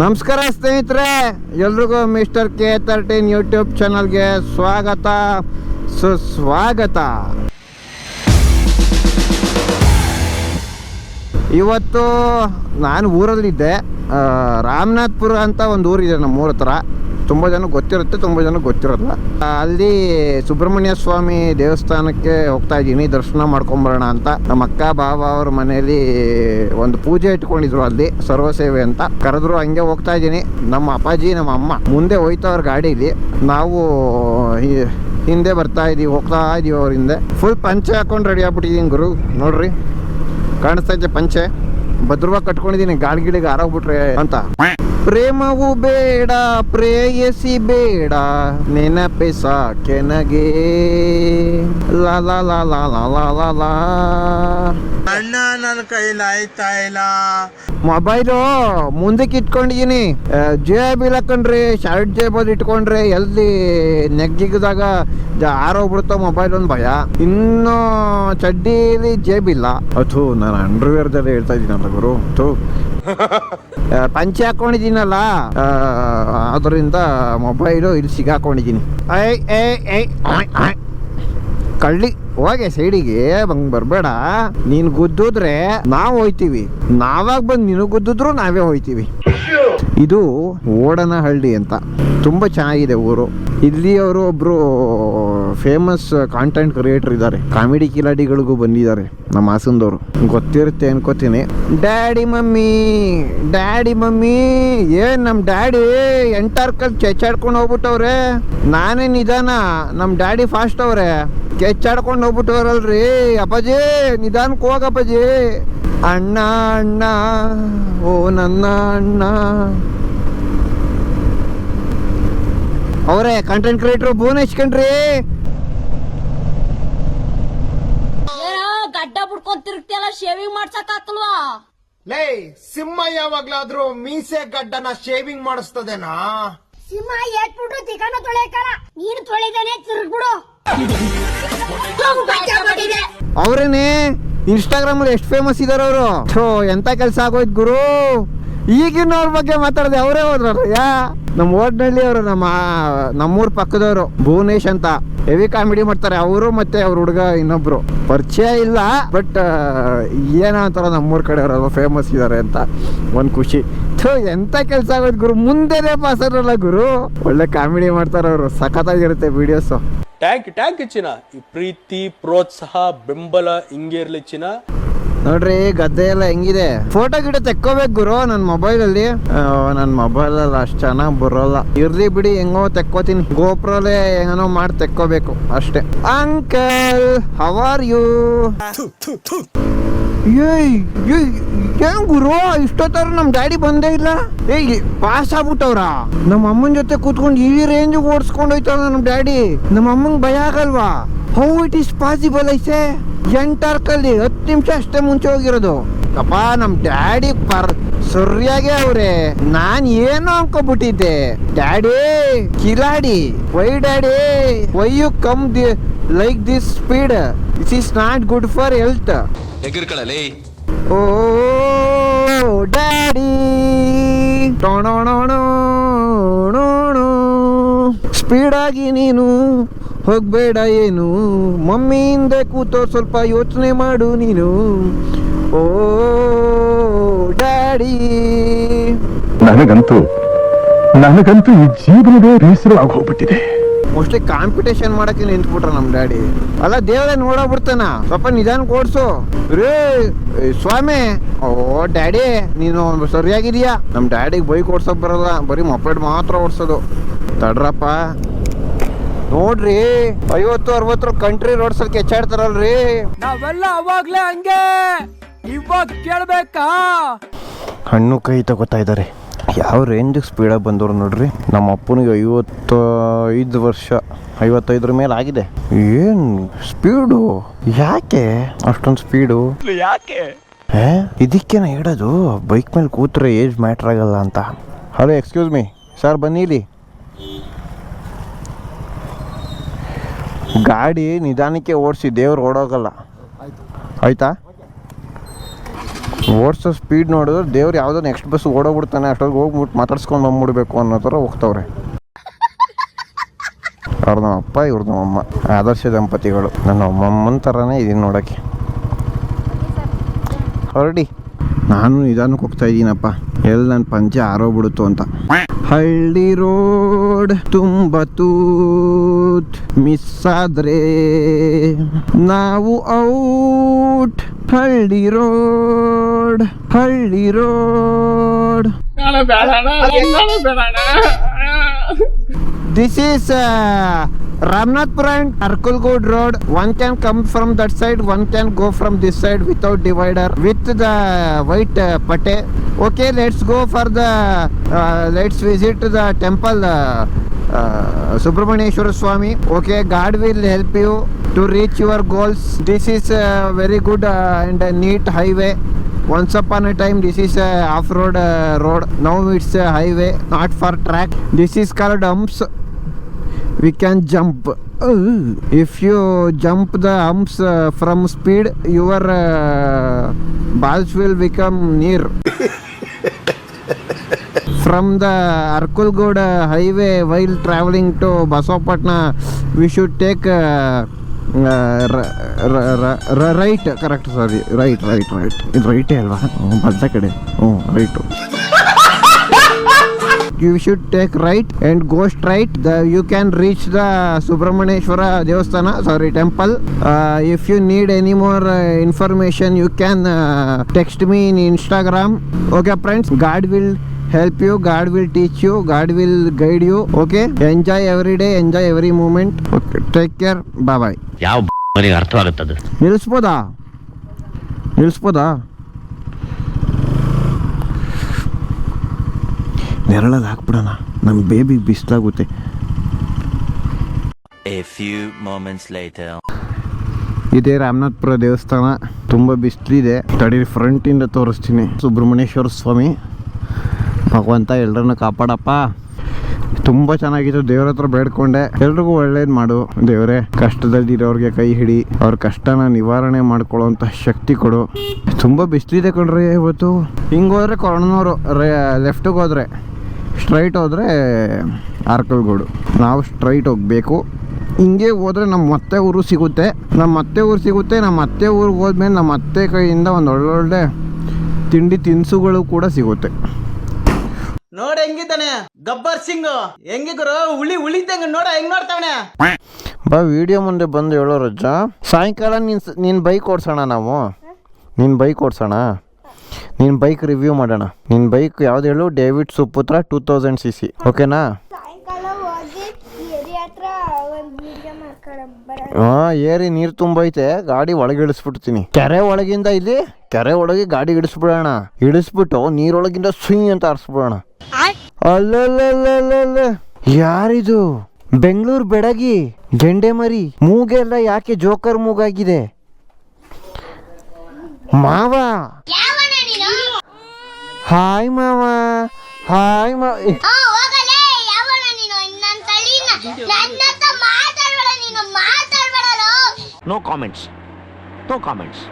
ನಮಸ್ಕಾರ ಸ್ನೇಹಿತರೆ ಎಲ್ರಿಗೂ ಮಿಸ್ಟರ್ ಕೆ ತರ್ಟೀನ್ ಯೂಟ್ಯೂಬ್ ಚಾನಲ್ಗೆ ಸ್ವಾಗತ ಸುಸ್ವಾಗತ ಇವತ್ತು ನಾನು ಊರಲ್ಲಿದ್ದೆ ರಾಮನಾಥ್ಪುರ ಅಂತ ಒಂದು ಊರಿದೆ ನಮ್ಮ ಊರ ಹತ್ರ ತುಂಬ ಜನ ಗೊತ್ತಿರುತ್ತೆ ತುಂಬ ಜನ ಗೊತ್ತಿರಲ್ಲ ಅಲ್ಲಿ ಸುಬ್ರಹ್ಮಣ್ಯ ಸ್ವಾಮಿ ದೇವಸ್ಥಾನಕ್ಕೆ ಹೋಗ್ತಾ ಇದ್ದೀನಿ ದರ್ಶನ ಮಾಡ್ಕೊಂಬರೋಣ ಅಂತ ನಮ್ಮ ಅಕ್ಕ ಬಾಬಾ ಅವ್ರ ಮನೆಯಲ್ಲಿ ಒಂದು ಪೂಜೆ ಇಟ್ಕೊಂಡಿದ್ರು ಅಲ್ಲಿ ಸರ್ವಸೇವೆ ಅಂತ ಕರೆದ್ರು ಹಂಗೆ ಹೋಗ್ತಾ ಇದ್ದೀನಿ ನಮ್ಮ ಅಪ್ಪಾಜಿ ನಮ್ಮ ಅಮ್ಮ ಮುಂದೆ ಅವ್ರ ಗಾಡೀಲಿ ನಾವು ಹಿಂದೆ ಬರ್ತಾ ಇದೀವಿ ಹೋಗ್ತಾ ಇದೀವಿ ಅವ್ರ ಹಿಂದೆ ಫುಲ್ ಪಂಚೆ ಹಾಕೊಂಡು ರೆಡಿ ಆಗ್ಬಿಟ್ಟಿದ್ದೀನಿ ಗುರು ನೋಡ್ರಿ ಕಾಣಿಸ್ತಾ ಇದ್ದೆ ಪಂಚೆ ಭದ್ರವಾಗಿ ಕಟ್ಕೊಂಡಿದ್ದೀನಿ ಗಾಳಿ ಗಿಳಿಗೆ ಆರೋಗ್ಬಿಟ್ರೆ ಅಂತ ಪ್ರೇಮವು ಬೇಡ ಪ್ರೇಯಸಿ ಬೇಡ ನೆನಪೆ ಕೆನಗೆ ಲಾ ಲಾ ಲಾ ಲಾ ಲಾ ಲಾ ಲಾ ಮೊಬೈಲು ಮುಂದಕ್ಕೆ ಇಟ್ಕೊಂಡಿದ್ದೀನಿ ಜೇಬ್ ಇಲ್ಲ ಶರ್ಟ್ ಶರ್ಟ್ ಜೇಬಲ್ಲಿ ಇಟ್ಕೊಂಡ್ರೆ ಎಲ್ಲಿ ನೆಗ್ಜಿಗಿದಾಗ ಆರೋಗ್ಬಿಡ್ತಾವ ಮೊಬೈಲ್ ಒಂದು ಭಯ ಇನ್ನು ಚಡ್ಡಿಲಿ ಜೇಬಿಲ್ಲ ಅಥೂ ನಾನು ಅಂಡರ್ವೇರ್ದಲ್ಲಿ ಹೇಳ್ತಾ ಇದ್ದೀನಲ್ಲ ಗುರು ಥೂ ಪಂಚೆ ಹಾಕೊಂಡಿದ್ದೀನಲ್ಲ ಅದರಿಂದ ಮೊಬೈಲು ಇಲ್ಲಿ ಸಿಗಾಕೊಂಡಿದ್ದೀನಿ ಐ ಐ ಐ ಕಳ್ಳಿ ಹೋಗಿ ಸೈಡಿಗೆ ಬಂಗ್ ಬರಬೇಡ ನೀನ್ ಗುದ್ದಿದ್ರೆ ನಾವ್ ಹೋಯ್ತೀವಿ ನಾವಾಗ ಬಂದ್ ನೀನು ಗುದ್ದಿದ್ರು ನಾವೇ ಹೋಯ್ತೀವಿ ಇದು ಓಡನಹಳ್ಳಿ ಅಂತ ತುಂಬಾ ಚೆನ್ನಾಗಿದೆ ಊರು ಅವರು ಒಬ್ರು ಫೇಮಸ್ ಕಾಂಟೆಂಟ್ ಕ್ರಿಯೇಟರ್ ಇದ್ದಾರೆ ಕಾಮಿಡಿ ಕಿಲಾಡಿಗಳಿಗೂ ಬಂದಿದ್ದಾರೆ ನಮ್ಮ ಹಾಸನದವರು ಗೊತ್ತಿರುತ್ತೆ ಅನ್ಕೋತೀನಿ ಡ್ಯಾಡಿ ಮಮ್ಮಿ ಡ್ಯಾಡಿ ಮಮ್ಮಿ ಏನ್ ನಮ್ಮ ಡ್ಯಾಡಿ ಕಲ್ ಚಾಡ್ಕೊಂಡ್ ಹೋಗ್ಬಿಟ್ಟವ್ರೆ ನಾನೇ ನಿಧಾನ ನಮ್ಮ ಡ್ಯಾಡಿ ಫಾಸ್ಟ್ ಅವ್ರೆ ಕೆಚ್ಚಾಡ್ಕೊಂಡು ಹೋಗ್ಬಿಟ್ಟವ್ರಲ್ರಿ ಅಪ್ಪಾಜಿ ನಿಧಾನಕ್ಕೆ ಹೋಗಪ್ಪಾಜಿ ಅಣ್ಣ ಅಣ್ಣ ಓ ನನ್ನ ಅಣ್ಣ ಅವರೇ ಕಂಟೆಂಟ್ ಕ್ರಿಯೇಟರ್ ಭುವನೇಶ್ ಕಣ್ರಿ ಶೇವಿಂಗ್ ಮಾಡ್ಸಕ್ಕಾಗ್ತಲ್ವಾ ಲೇ ಸಿಂಹ ಯಾವಾಗ್ಲಾದ್ರೂ ಮೀಸೆ ಗಡ್ಡನ ಶೇವಿಂಗ್ ಮಾಡಿಸ್ತದೇನಾ ಸಿಂಹ ಏಟ್ಬಿಟ್ಟು ತಿಕನ ತೊಳೆಯಕ್ಕಲ್ಲ ನೀನು ತೊಳೆದಾನೆ ತಿರುಗ್ಬಿಡು ಅವ್ರೇನೆ ಇನ್ಸ್ಟಾಗ್ರಾಮ್ ಅಲ್ಲಿ ಎಷ್ಟು ಫೇಮಸ್ ಇದಾರ ಅವರು ಎಂತ ಕೆಲಸ ಆಗೋಯ್ತು ಗುರು ಈಗಿನವ್ರ ಬಗ್ಗೆ ಮಾತಾಡದೆ ಅವರೇ ಹೋದ್ರ ಯಾ ನಮ್ಮ ಓಡ್ನಳ್ಳಿ ಅವರು ನಮ್ಮ ನಮ್ಮೂರ್ ಪಕ್ಕದವರು ಭುವನೇಶ್ ಅಂತ ಹೆವಿ ಕಾಮಿಡಿ ಮಾಡ್ತಾರೆ ಅವರು ಮತ್ತೆ ಅವ್ರ ಹುಡುಗ ಇನ್ನೊಬ್ರು ಪರಿಚಯ ಇಲ್ಲ ಬಟ್ ಏನೋ ಅಂತಾರ ನಮ್ಮೂರ್ ಅವ್ರಲ್ಲ ಫೇಮಸ್ ಇದ್ದಾರೆ ಅಂತ ಒಂದು ಖುಷಿ ಎಂತ ಕೆಲಸ ಆಗೋದು ಗುರು ಮುಂದೆನೇ ಪಾಸ್ ಆದ್ರಲ್ಲ ಗುರು ಒಳ್ಳೆ ಕಾಮಿಡಿ ಮಾಡ್ತಾರೆ ಅವರು ಸಖತ್ತಾಗಿರುತ್ತೆ ವಿಡಿಯೋಸು ಟ್ಯಾಂಕ್ ಟ್ಯಾಂಕ್ ಚಿನ್ನ ಈ ಪ್ರೀತಿ ಪ್ರೋತ್ಸಾಹ ಬೆಂಬಲ ಹಿಂಗೆ ಇರಲಿ ಚಿನ್ನ ನೋಡ್ರಿ ಗದ್ದೆ ಎಲ್ಲ ಹೆಂಗಿದೆ ಫೋಟೋ ಗಿಡ ತೆಕ್ಕೋಬೇಕು ಗುರು ನನ್ನ ಮೊಬೈಲ್ ಅಲ್ಲಿ ನನ್ನ ಮೊಬೈಲ್ ಅಲ್ಲಿ ಅಷ್ಟ್ ಚೆನ್ನಾಗಿ ಬರೋಲ್ಲ ಇರ್ಲಿ ಬಿಡಿ ಹೆಂಗೋ ತೆಕ್ಕೋತೀನಿ ಗೋಪ್ರಲ್ಲೇ ಹೆಂಗನೋ ಮಾಡಿ ತೆಕ್ಕೋಬೇಕು ಅಷ್ಟೇ ಅಂಕಲ್ ಹವ್ ಆರ್ ಯು ಏನ್ ಗುರು ಇಷ್ಟೊತ್ತರ ನಮ್ ಡ್ಯಾಡಿ ಬಂದೇ ಇಲ್ಲ ಏಯ್ ಪಾಸ್ ಆಗ್ಬಿಟ್ಟವ್ರ ನಮ್ಮ ಅಮ್ಮನ ಜೊತೆ ಕೂತ್ಕೊಂಡು ಈ ರೇಂಜ್ ಓಡಿಸ್ಕೊಂಡು ಹೋಯ್ತವ್ರ ನಮ್ ಡ್ಯಾಡಿ ನಮ್ಮ ಅಮ್ಮಂಗ್ ಭಯ ಆಗಲ್ವಾ ಹೌ ಇಟ್ ಇಸ್ ಪಾಸಿಬಲ್ ಐಸೆ ಎಂಟರ್ಕಲ್ಲಿ ಹತ್ತು ನಿಮಿಷ ಅಷ್ಟೇ ಮುಂಚೆ ಹೋಗಿರೋದು ಕಪ್ಪ ನಮ್ ಡ್ಯಾಡಿ ಪರ್ ಸರಿಯಾಗೆ ಅವ್ರೆ ನಾನ್ ಏನು ಅನ್ಕೊಬಿಟ್ಟಿದ್ದೆ daddy Kiladi why daddy why you come the like this speed is is not good for health oh daddy ಆಗಿ ನೀನು ಹೋಗಬೇಡ ಏನು ಮಮ್ಮಿಯಿಂದ ಕೂತೋ ಸ್ವಲ್ಪ ಯೋಚನೆ ಮಾಡು ನೀನು ಓ ಡ್ಯಾಡಿ ನನಗಂತೂ ನನಗಂತೂ ಈ ಜೀವನವೇ ಬೇಸರ ಹೋಗ್ಬಿಟ್ಟಿದೆ ಮೋಸ್ಟ್ಲಿ ಕಾಂಪಿಟೇಷನ್ ಮಾಡಕ್ಕೆ ನಿಂತ್ಬಿಟ್ರ ನಮ್ಮ ಡ್ಯಾಡಿ ಅಲ್ಲ ದೇವರೇ ನೋಡಬಿಡ್ತಾನ ಸ್ವಲ್ಪ ನಿಧಾನ ಕೊಡ್ಸು ರೇ ಸ್ವಾಮಿ ಓ ಡ್ಯಾಡಿ ನೀನು ಸರಿಯಾಗಿದೀಯಾ ನಮ್ಮ ಡ್ಯಾಡಿಗೆ ಬೈಕ್ ಓಡ್ಸೋಕ್ ಬರಲ್ಲ ಬರೀ ಮೊಪೆಡ್ ಮಾತ್ರ ಓಡ್ಸೋದು ತಡ್ರಪ್ಪ ನೋಡ್ರಿ ಐವತ್ತು ಅರವತ್ತರ ಕಂಟ್ರಿ ರೋಡ್ಸ್ ಅಲ್ಲಿ ಕೆಚ್ಚಾಡ್ತಾರಲ್ರಿ ನಾವೆಲ್ಲ ಅವಾಗ್ಲೇ ಹಂಗೆ ಇವಾಗ ಕೇಳ್ಬೇಕಾ ಹಣ್ಣು ಕೈ ತಗೋತಾ ಇದ್ದಾರೆ ಯಾವ ರೇಂಜಿಗೆ ಸ್ಪೀಡಾಗಿ ಬಂದವ್ರು ನೋಡ್ರಿ ನಮ್ಮ ಅಪ್ಪನಿಗೆ ಐವತ್ತೈದು ವರ್ಷ ಐವತ್ತೈದರ ಮೇಲೆ ಆಗಿದೆ ಏನು ಸ್ಪೀಡು ಯಾಕೆ ಅಷ್ಟೊಂದು ಸ್ಪೀಡು ಯಾಕೆ ಇದಕ್ಕೇನ ಹೇಳೋದು ಬೈಕ್ ಮೇಲೆ ಕೂತ್ರೆ ಏಜ್ ಮ್ಯಾಟ್ರ್ ಆಗಲ್ಲ ಅಂತ ಹಲೋ ಎಕ್ಸ್ಕ್ಯೂಸ್ ಮೀ ಸರ್ ಬನ್ನಿ ಗಾಡಿ ನಿಧಾನಕ್ಕೆ ಓಡಿಸಿ ದೇವ್ರು ಓಡೋಗಲ್ಲ ಆಯ್ತಾ ಓಡಿಸೋ ಸ್ಪೀಡ್ ನೋಡಿದ್ರೆ ದೇವ್ರು ಯಾವುದೋ ನೆಕ್ಸ್ಟ್ ಬಸ್ ಓಡೋಗ್ಬಿಡ್ತಾನೆ ಅಷ್ಟೊಳಗೆ ಹೋಗ್ಬಿಟ್ಟು ಮಾತಾಡ್ಸ್ಕೊಂಡು ಬಂದ್ಬಿಡ್ಬೇಕು ಅನ್ನೋ ಥರ ಹೋಗ್ತವ್ರೆ ಅವ್ರ ಅಪ್ಪ ಇವ್ರ ನಮ್ಮಮ್ಮ ಆದರ್ಶ ದಂಪತಿಗಳು ನನ್ನ ಅಮ್ಮಮ್ಮನ ಥರನೇ ಇದೀನಿ ನೋಡೋಕ್ಕೆ ಹೊರಡಿ ನಾನು ನಿಧಾನಕ್ಕೆ ಹೋಗ್ತಾ ಇದ್ದೀನಪ್ಪ ಎಲ್ಲಿ ನನ್ನ ಪಂಚೆ ಆರೋಗ್ಬಿಡುತ್ತೋ ಅಂತ ಹಳ್ಳಿ ರೋಡ್ ತುಂಬ ತೂತ್ ಮಿಸ್ ಆದ್ರೆ ನಾವು ಔಟ್ ಹಳ್ಳಿ ರೋಡ್ ಹಳ್ಳಿ road this is Ramnathpura and Arkulgod road. One can come from that side, one can go from this side without divider with the white pate. Okay, let's go for the uh, let's visit the temple uh, uh, Subramanyeshwara Swami. Okay, God will help you to reach your goals. This is a very good and a neat highway. Once upon a time this is a off-road road, now it's a highway, not for track. This is called humps, we can jump. if you jump the humps uh, from speed your uh, balls will become near from the Arkulgoda highway while traveling to Basopatna we should take uh, right correct Right, right right right ಇದು right ಅಲ್ವಾ ಹ್ಞೂ ಬದ್ದ ಕಡೆ you should take right and go straight the you can reach the Subrahmanyeshwara ದೇವಸ್ಥಾನ sorry temple if you need any more information you can text me in Instagram okay friends God will help you God will teach you God will guide you okay enjoy every day enjoy every moment okay take care bye bye ಯಾವ ಅರ್ಥವಾಗುತ್ತದೆ ನಿಲ್ಲಿಸ್ಬೋದಾ ನಿಲ್ಲಿಸ್ಬೋದಾ ನೆರಳಲ್ಲಿ ಹಾಕ್ಬಿಡೋಣ ನಮ್ಮ baby ಬಿಸ್ಲಾಗುತ್ತೆ ಇದೇ ರಾಮನಾಥ್ಪುರ ದೇವಸ್ಥಾನ ತುಂಬ ಬಿಸಿಲಿದೆ ತಡೀರಿ ಫ್ರಂಟಿಂದ ತೋರಿಸ್ತೀನಿ ಸುಬ್ರಹ್ಮಣ್ಯೇಶ್ವರ ಸ್ವಾಮಿ ಭಗವಂತ ಎಲ್ಲರನ್ನು ಕಾಪಾಡಪ್ಪ ತುಂಬ ಚೆನ್ನಾಗಿತ್ತು ದೇವ್ರ ಹತ್ರ ಬೇಡ್ಕೊಂಡೆ ಎಲ್ರಿಗೂ ಒಳ್ಳೇದು ಮಾಡು ದೇವರೇ ಕಷ್ಟದಲ್ಲಿ ಇರೋರಿಗೆ ಕೈ ಹಿಡಿ ಅವ್ರ ಕಷ್ಟನ ನಿವಾರಣೆ ಮಾಡ್ಕೊಳ್ಳೋಂಥ ಶಕ್ತಿ ಕೊಡು ತುಂಬ ಬಿಸಿಲಿದೆ ಕಣ್ರಿ ಇವತ್ತು ಹಿಂಗೋದ್ರೆ ಕೊರೋನವರು ರೇ ಲೆಫ್ಟಿಗೆ ಹೋದ್ರೆ ಸ್ಟ್ರೈಟ್ ಹೋದರೆ ಆರ್ಕಲ್ಗೋಡು ನಾವು ಸ್ಟ್ರೈಟ್ ಹೋಗಬೇಕು ಹಿಂಗೆ ಹೋದರೆ ನಮ್ಮ ಮತ್ತೆ ಊರು ಸಿಗುತ್ತೆ ನಮ್ಮ ಮತ್ತೆ ಊರು ಸಿಗುತ್ತೆ ನಮ್ಮ ಮತ್ತೆ ಊರಿಗೆ ಹೋದ್ಮೇಲೆ ನಮ್ಮ ಅತ್ತೆ ಕೈಯಿಂದ ಒಂದು ಒಳ್ಳೊಳ್ಳೆ ತಿಂಡಿ ತಿನಿಸುಗಳು ಕೂಡ ಸಿಗುತ್ತೆ ನೋಡಿ ಹೆಂಗಿದ್ದಾನೆ ಗಬ್ಬರ್ ಸಿಂಗ್ ಹೆಂಗಿದ್ರು ಉಳಿ ಉಳಿದಂಗ ನೋಡ ಹೆಂಗ್ ಬಾ ವಿಡಿಯೋ ಮುಂದೆ ಬಂದು ಹೇಳೋ ರಜಾ ಸಾಯಂಕಾಲ ನಿನ್ ನಿನ್ ಬೈಕ್ ಓಡ್ಸೋಣ ನಾವು ನಿನ್ ಬೈಕ್ ಓಡ್ಸೋಣ ನಿನ್ನ ಬೈಕ್ ರಿವ್ಯೂ ಮಾಡೋಣ ನಿನ್ನ ಬೈಕ್ ಯಾವ್ದು ಹೇಳು ಡೇವಿಡ್ ಸುಪುತ್ರ ಟೂ ತೌಸಂಡ್ ಸಿ ಸಿ ಓಕೆನಾ ಹಾಂ ಏರಿ ನೀರು ತುಂಬೈತೆ ಗಾಡಿ ಒಳಗೆ ಇಳಿಸ್ಬಿಡ್ತೀನಿ ಕೆರೆ ಒಳಗಿಂದ ಇಲ್ಲಿ ಕೆರೆ ಒಳಗೆ ಗಾಡಿ ಇಡಿಸ್ಬಿಡೋಣ ಇಡಿಸ್ಬಿಟ್ಟು ನೀರೊಳಗಿಂದ ಸುಯ್ ಅಂತ ಆರಿಸ್ಬಿಡೋಣ ಅಲ್ಲಲ್ಲ ಯಾರಿದು ಬೆಂಗಳೂರು ಬೆಡಗಿ ಗೆಂಡೆ ಮರಿ ಮೂಗೆಲ್ಲ ಯಾಕೆ ಜೋಕರ್ ಮೂಗಾಗಿದೆ ಮಾವಾ ಹಾಯ್ ಮಾವ ಹಾಯ್ ಮಾವ ನೋ ಕಾಮೆಂಟ್ಸ್ ನೋ ಕಾಮೆಂಟ್ಸ್